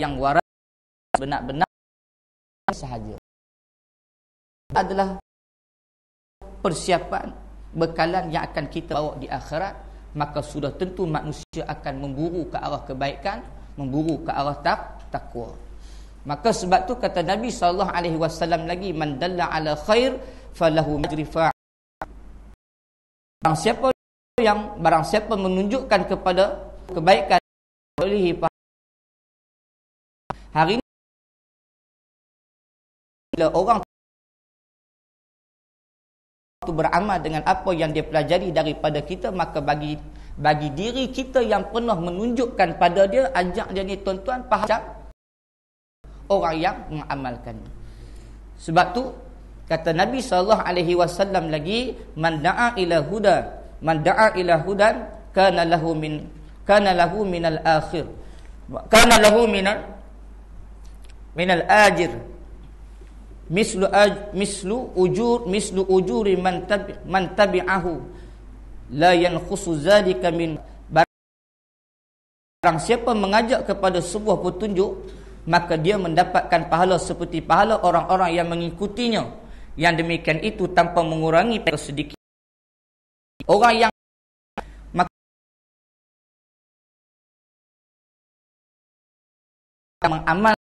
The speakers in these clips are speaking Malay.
yang waras benar-benar sahaja. Adalah persiapan bekalan yang akan kita bawa di akhirat. Maka sudah tentu manusia akan memburu ke arah kebaikan memburu ke arah tak takwa. Maka sebab tu kata Nabi sallallahu alaihi wasallam lagi man dalla ala khair falahu majri barang siapa yang barang siapa menunjukkan kepada kebaikan oleh hari ini bila orang itu beramal dengan apa yang dia pelajari daripada kita maka bagi bagi diri kita yang pernah menunjukkan pada dia ajak dia ni tuan-tuan faham orang yang mengamalkan. Sebab tu kata Nabi sallallahu alaihi wasallam lagi man da'a ila huda man da'a ila hudan kana lahu min kana lahu minal akhir. Kana lahu minal minal ajir. Mislu aj, mislu ujur mislu ujuri man tabi man tabi'ahu. La yanqusu zalika min barang siapa mengajak kepada sebuah petunjuk maka dia mendapatkan pahala seperti pahala orang-orang yang mengikutinya. Yang demikian itu tanpa mengurangi sedikit. Orang yang mengamal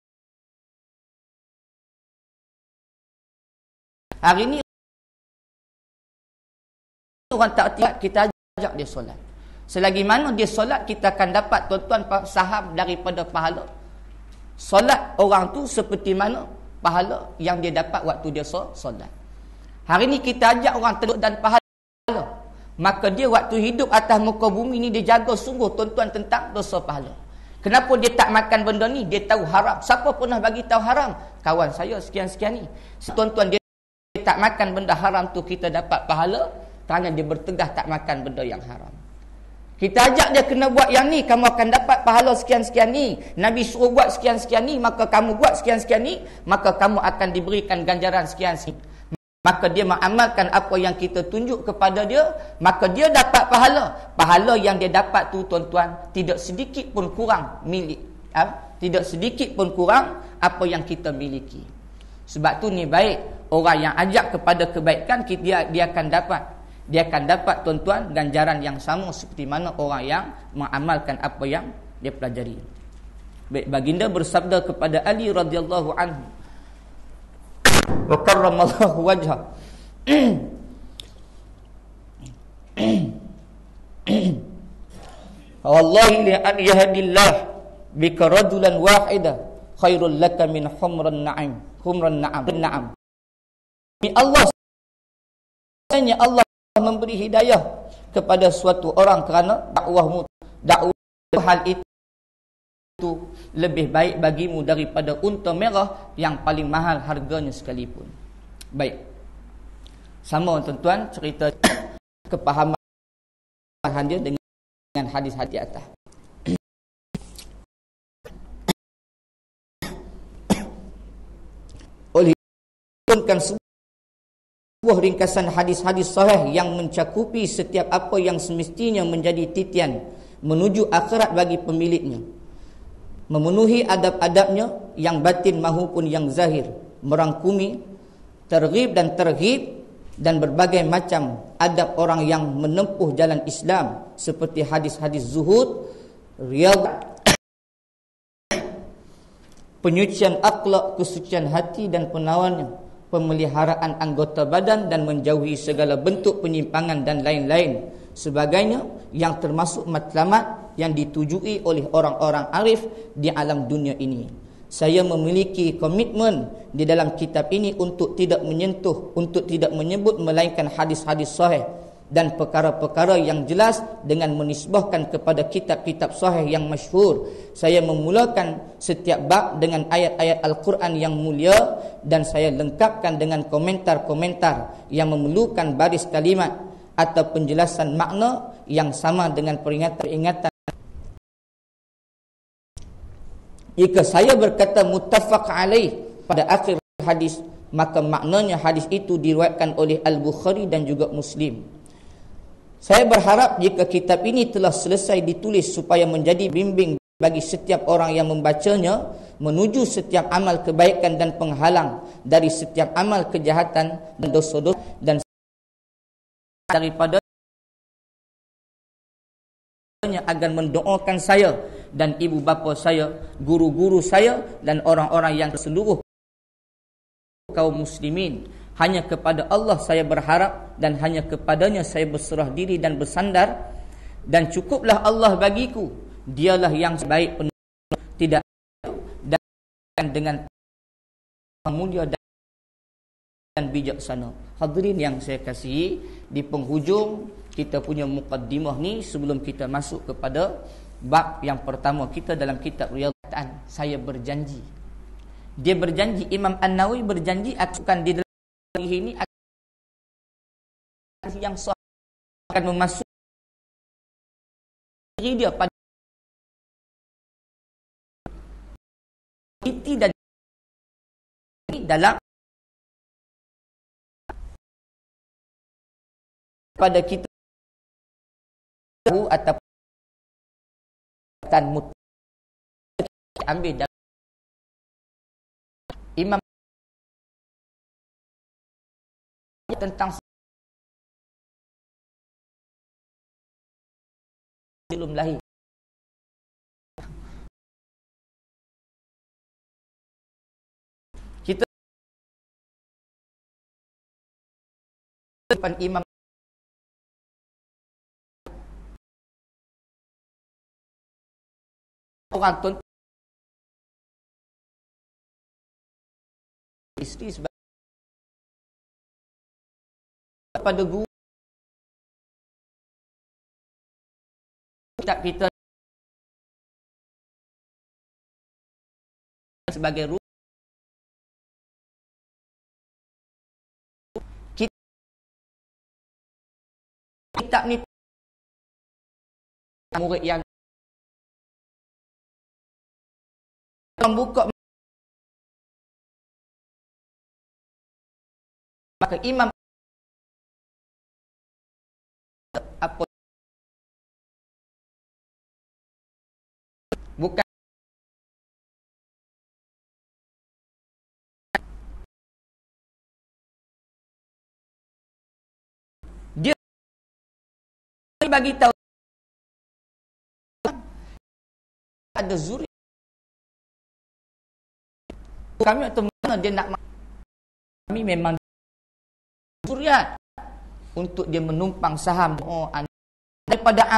Hari ini orang tak tiap kita ajak dia solat. Selagi mana dia solat kita akan dapat tuan-tuan saham daripada pahala. Solat orang tu seperti mana pahala yang dia dapat waktu dia solat. Hari ini kita ajak orang teluk dan pahala. Maka dia waktu hidup atas muka bumi ni dia jaga sungguh tuan-tuan tentang dosa pahala. Kenapa dia tak makan benda ni? Dia tahu haram. Siapa pernah bagi tahu haram? Kawan saya sekian-sekian ni. Tuan-tuan dia tak makan benda haram tu kita dapat pahala kerana dia bertegah tak makan benda yang haram. Kita ajak dia kena buat yang ni, kamu akan dapat pahala sekian-sekian ni. Nabi suruh buat sekian-sekian ni, maka kamu buat sekian-sekian ni, maka kamu akan diberikan ganjaran sekian-sekian. Maka dia mengamalkan apa yang kita tunjuk kepada dia, maka dia dapat pahala. Pahala yang dia dapat tu tuan-tuan, tidak sedikit pun kurang milik. Ha? Tidak sedikit pun kurang apa yang kita miliki. Sebab tu ni baik orang yang ajak kepada kebaikan dia dia akan dapat dia akan dapat tuan-tuan ganjaran yang sama seperti mana orang yang mengamalkan apa yang dia pelajari. Baik baginda bersabda kepada Ali radhiyallahu anhu. Wa karramallahu wajha. Wallahi li an yahdillah bika rajulan wahida khairul laka min humran na'im. Humran na'am. Na'am. Allah hanya Allah memberi hidayah kepada suatu orang kerana dakwahmu dakwah hal itu lebih baik bagimu daripada unta merah yang paling mahal harganya sekalipun. Baik. Sama tuan-tuan cerita kepahaman dia dengan hadis-hadis atas. Oleh kan sebuah ringkasan hadis-hadis sahih yang mencakupi setiap apa yang semestinya menjadi titian menuju akhirat bagi pemiliknya. Memenuhi adab-adabnya yang batin mahupun yang zahir. Merangkumi, terghib dan terghib dan berbagai macam adab orang yang menempuh jalan Islam seperti hadis-hadis zuhud, riyad, penyucian akhlak, kesucian hati dan penawannya pemeliharaan anggota badan dan menjauhi segala bentuk penyimpangan dan lain-lain. Sebagainya yang termasuk matlamat yang ditujui oleh orang-orang arif di alam dunia ini. Saya memiliki komitmen di dalam kitab ini untuk tidak menyentuh untuk tidak menyebut melainkan hadis-hadis sahih dan perkara-perkara yang jelas dengan menisbahkan kepada kitab-kitab sahih yang masyhur. Saya memulakan setiap bab dengan ayat-ayat Al-Quran yang mulia dan saya lengkapkan dengan komentar-komentar yang memerlukan baris kalimat atau penjelasan makna yang sama dengan peringatan-peringatan. Jika saya berkata muttafaq alaih pada akhir hadis, maka maknanya hadis itu diriwayatkan oleh Al-Bukhari dan juga Muslim. Saya berharap jika kitab ini telah selesai ditulis supaya menjadi bimbing bagi setiap orang yang membacanya menuju setiap amal kebaikan dan penghalang dari setiap amal kejahatan dan dosa-dosa dan daripada agar mendoakan saya dan ibu bapa saya, guru-guru saya dan orang-orang yang seluruh kaum muslimin. Hanya kepada Allah saya berharap dan hanya kepadanya saya berserah diri dan bersandar. Dan cukuplah Allah bagiku. Dialah yang sebaik penuh tidak dan dengan mulia dan bijaksana. Hadirin yang saya kasihi di penghujung kita punya mukaddimah ni sebelum kita masuk kepada bab yang pertama kita dalam kitab riyadhatan saya berjanji. Dia berjanji Imam An-Nawawi berjanji akan di ini yang sah akan memasuk diri dia pada iti dan dalam pada kita atau tan mut ambil tentang belum lahir. Depan imam. Orang tuan isteri sebagai pada guru. Tak kita sebagai kitab ni murid yang orang buka. Maka imam bukan. Bagi tahu. Ada zuri. Kami atau mana dia nak kami memang zuriat. Untuk dia menumpang saham. Oh, daripada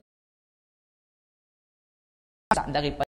daripada